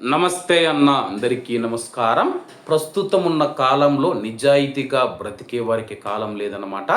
నమస్తే అన్న అందరికీ నమస్కారం. ప్రస్తుతం ఉన్న కాలంలో నిజాయితీగా బ్రతికే వారికి కాలం లేదన్నమాట.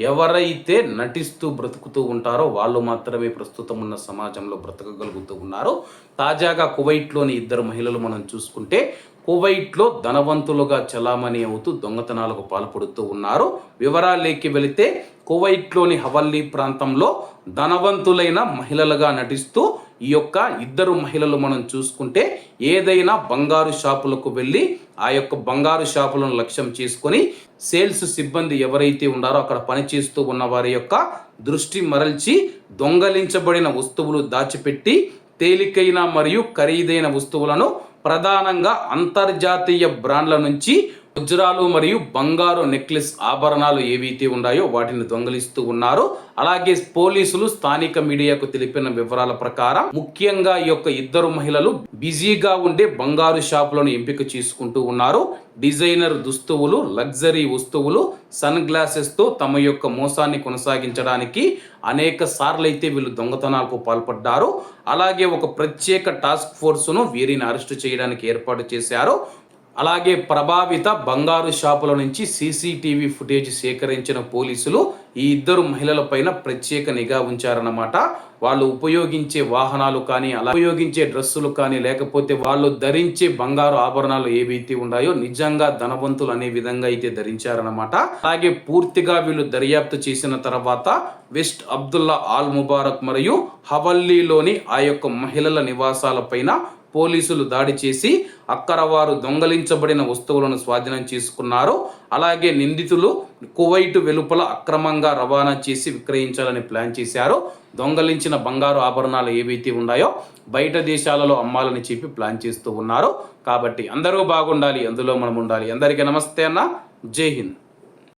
ఎవరైతే నటిస్తూ బ్రతుకుతూ ఉంటారో వాళ్ళు మాత్రమే ప్రస్తుతం ఉన్న సమాజంలో బ్రతకగలుగుతూ ఉన్నారు. తాజాగా కువైట్లోని ఇద్దరు మహిళలు మనం చూసుకుంటే కువైట్లో ధనవంతులుగా చలామణి అవుతూ దొంగతనాలకు పాల్పడుతూ ఉన్నారు. వివరాలేకి వెళితే కువైట్లోని హవల్లీ ప్రాంతంలో ధనవంతులైన మహిళలుగా నటిస్తూ ఈ యొక్క ఇద్దరు మహిళలు మనం చూసుకుంటే ఏదైనా బంగారు షాపులకు వెళ్ళి ఆ యొక్క బంగారు షాపులను లక్ష్యం చేసుకొని సేల్స్ సిబ్బంది ఎవరైతే ఉన్నారో అక్కడ పనిచేస్తూ ఉన్న వారి యొక్క దృష్టి మరల్చి దొంగలించబడిన వస్తువులు దాచిపెట్టి తేలికైన మరియు ఖరీదైన వస్తువులను ప్రధానంగా అంతర్జాతీయ బ్రాండ్ల నుంచి వజ్రాలు మరియు బంగారు నెక్లెస్ ఆభరణాలు ఏవైతే ఉన్నాయో వాటిని దొంగలిస్తూ ఉన్నారు. అలాగే పోలీసులు స్థానిక మీడియాకు తెలిపిన వివరాల ప్రకారం ముఖ్యంగా ఈ యొక్క ఇద్దరు మహిళలు బిజీగా ఉండే బంగారు షాపులను ఎంపిక చేసుకుంటూ ఉన్నారు. డిజైనర్ దుస్తువులు లగ్జరీ వస్తువులు సన్ గ్లాసెస్తో తమ యొక్క మోసాన్ని కొనసాగించడానికి అనేక సార్లైతే వీళ్ళు దొంగతనాలకు పాల్పడ్డారు. అలాగే ఒక ప్రత్యేక టాస్క్ ఫోర్స్ను వీరిని అరెస్టు చేయడానికి ఏర్పాటు చేశారు. అలాగే ప్రభావిత బంగారు షాపుల నుంచి సీసీటీవీ ఫుటేజ్ సేకరించిన పోలీసులు ఈ ఇద్దరు మహిళలపైన ప్రత్యేక నిఘా ఉంచారన్నమాట. వాళ్ళు ఉపయోగించే వాహనాలు కానీ అలా ఉపయోగించే డ్రెస్సులు కానీ లేకపోతే వాళ్ళు ధరించే బంగారు ఆభరణాలు ఏవైతే ఉన్నాయో నిజంగా ధనవంతులు అనే విధంగా అయితే ధరించారన్నమాట. అలాగే పూర్తిగా వీళ్ళు దర్యాప్తు చేసిన తర్వాత వెస్ట్ అబ్దుల్లా ఆల్ ముబారక్ మరియు హవల్లీలోని ఆ యొక్క మహిళల నివాసాలపైన పోలీసులు దాడి చేసి అక్కడ వారు దొంగలించబడిన వస్తువులను స్వాధీనం చేసుకున్నారు. అలాగే నిందితులు కువైట్ వెలుపల అక్రమంగా రవాణా చేసి విక్రయించాలని ప్లాన్ చేశారు. దొంగలించిన బంగారు ఆభరణాలు ఏవైతే ఉన్నాయో బయట దేశాలలో అమ్మాలని చెప్పి ప్లాన్ చేస్తూ ఉన్నారు. కాబట్టి అందరూ బాగుండాలి అందులో మనం ఉండాలి అందరికీ నమస్తే అన్న. జై హింద్.